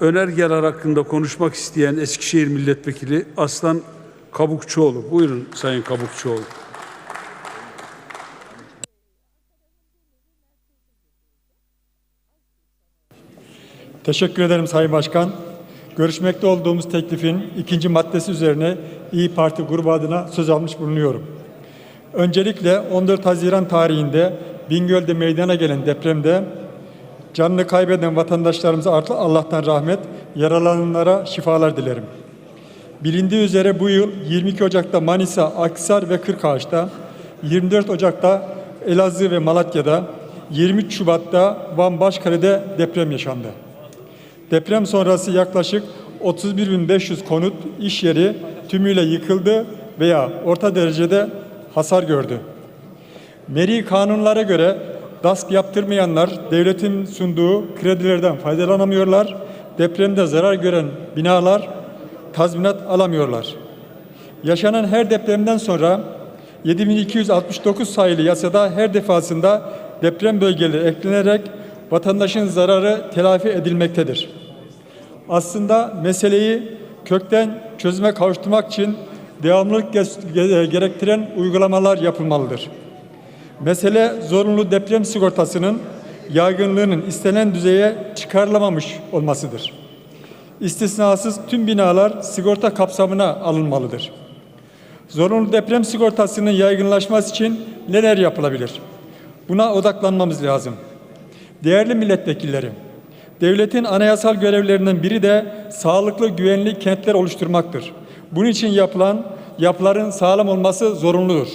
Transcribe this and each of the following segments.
Önergeler hakkında konuşmak isteyen Eskişehir Milletvekili Aslan Kabukçuoğlu. Buyurun Sayın Kabukçuoğlu. Teşekkür ederim Sayın Başkan. Görüşmekte olduğumuz teklifin ikinci maddesi üzerine İyi Parti grubu adına söz almış bulunuyorum. Öncelikle 14 Haziran tarihinde Bingöl'de meydana gelen depremde canını kaybeden vatandaşlarımıza Allah'tan rahmet, yaralananlara şifalar dilerim. Bilindiği üzere bu yıl 22 Ocak'ta Manisa, Akhisar ve Kırkağaç'ta, 24 Ocak'ta Elazığ ve Malatya'da, 23 Şubat'ta Van Başkale'de deprem yaşandı. Deprem sonrası yaklaşık 31.500 konut, iş yeri tümüyle yıkıldı veya orta derecede hasar gördü. Meri kanunlara göre DASK yaptırmayanlar devletin sunduğu kredilerden faydalanamıyorlar. Depremde zarar gören binalar tazminat alamıyorlar. Yaşanan her depremden sonra 7269 sayılı yasada her defasında deprem bölgeleri eklenerek vatandaşın zararı telafi edilmektedir. Aslında meseleyi kökten çözüme kavuşturmak için devamlılık ge- gerektiren uygulamalar yapılmalıdır. Mesele zorunlu deprem sigortasının yaygınlığının istenen düzeye çıkarılamamış olmasıdır. İstisnasız tüm binalar sigorta kapsamına alınmalıdır. Zorunlu deprem sigortasının yaygınlaşması için neler yapılabilir? Buna odaklanmamız lazım. Değerli milletvekilleri, devletin anayasal görevlerinden biri de sağlıklı, güvenli kentler oluşturmaktır. Bunun için yapılan yapıların sağlam olması zorunludur.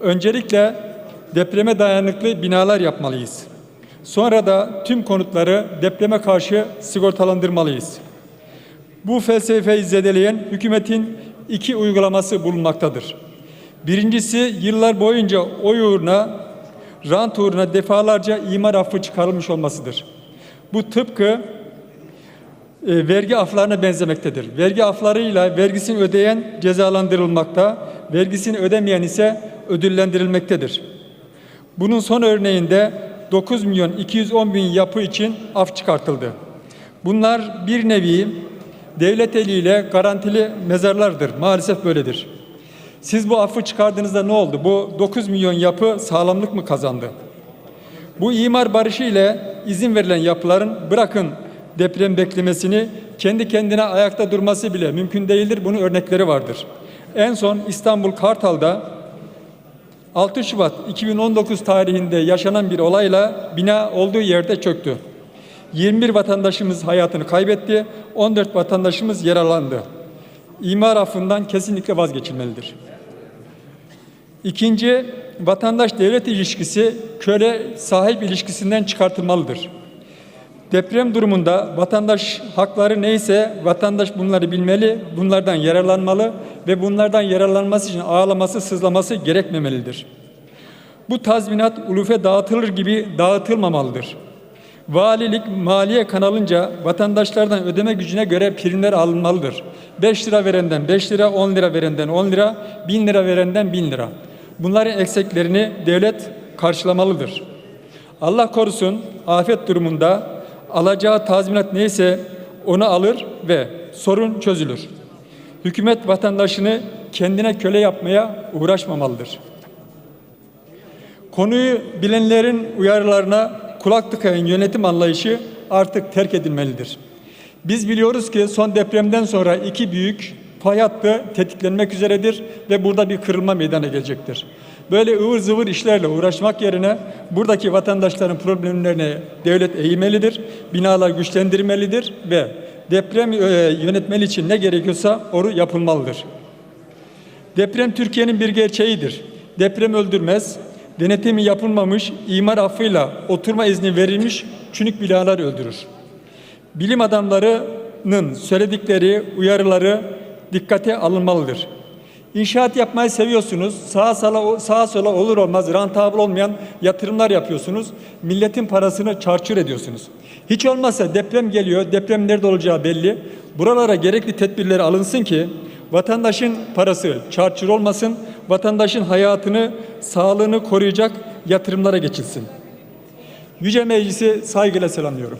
Öncelikle depreme dayanıklı binalar yapmalıyız. Sonra da tüm konutları depreme karşı sigortalandırmalıyız. Bu felsefeyi zedeleyen hükümetin iki uygulaması bulunmaktadır. Birincisi yıllar boyunca oy uğruna, rant uğruna defalarca imar affı çıkarılmış olmasıdır. Bu tıpkı e, vergi aflarına benzemektedir. Vergi aflarıyla vergisini ödeyen cezalandırılmakta, vergisini ödemeyen ise ödüllendirilmektedir. Bunun son örneğinde 9 milyon 210 bin yapı için af çıkartıldı. Bunlar bir nevi devlet eliyle garantili mezarlardır. Maalesef böyledir. Siz bu affı çıkardığınızda ne oldu? Bu 9 milyon yapı sağlamlık mı kazandı? Bu imar barışı ile izin verilen yapıların bırakın deprem beklemesini kendi kendine ayakta durması bile mümkün değildir. Bunun örnekleri vardır. En son İstanbul Kartal'da 6 Şubat 2019 tarihinde yaşanan bir olayla bina olduğu yerde çöktü. 21 vatandaşımız hayatını kaybetti, 14 vatandaşımız yaralandı. İmar affından kesinlikle vazgeçilmelidir. İkinci, vatandaş devlet ilişkisi köle sahip ilişkisinden çıkartılmalıdır. Deprem durumunda vatandaş hakları neyse vatandaş bunları bilmeli, bunlardan yararlanmalı ve bunlardan yararlanması için ağlaması, sızlaması gerekmemelidir. Bu tazminat ulufe dağıtılır gibi dağıtılmamalıdır. Valilik maliye kanalınca vatandaşlardan ödeme gücüne göre primler alınmalıdır. 5 lira verenden 5 lira, 10 lira verenden 10 lira, 1000 lira verenden 1000 lira. Bunların eksiklerini devlet karşılamalıdır. Allah korusun afet durumunda alacağı tazminat neyse onu alır ve sorun çözülür. Hükümet vatandaşını kendine köle yapmaya uğraşmamalıdır. Konuyu bilenlerin uyarılarına kulak tıkayan yönetim anlayışı artık terk edilmelidir. Biz biliyoruz ki son depremden sonra iki büyük fay hattı tetiklenmek üzeredir ve burada bir kırılma meydana gelecektir. Böyle ıvır zıvır işlerle uğraşmak yerine buradaki vatandaşların problemlerine devlet eğmelidir, binalar güçlendirmelidir ve deprem e, yönetmeli için ne gerekiyorsa oru yapılmalıdır. Deprem Türkiye'nin bir gerçeğidir. Deprem öldürmez, denetimi yapılmamış, imar affıyla oturma izni verilmiş çünük binalar öldürür. Bilim adamlarının söyledikleri, uyarıları dikkate alınmalıdır. İnşaat yapmayı seviyorsunuz. Sağa sola, sağa sola olur olmaz rantabıl olmayan yatırımlar yapıyorsunuz. Milletin parasını çarçur ediyorsunuz. Hiç olmazsa deprem geliyor. Deprem nerede olacağı belli. Buralara gerekli tedbirler alınsın ki vatandaşın parası çarçur olmasın. Vatandaşın hayatını, sağlığını koruyacak yatırımlara geçilsin. Yüce Meclisi saygıyla selamlıyorum.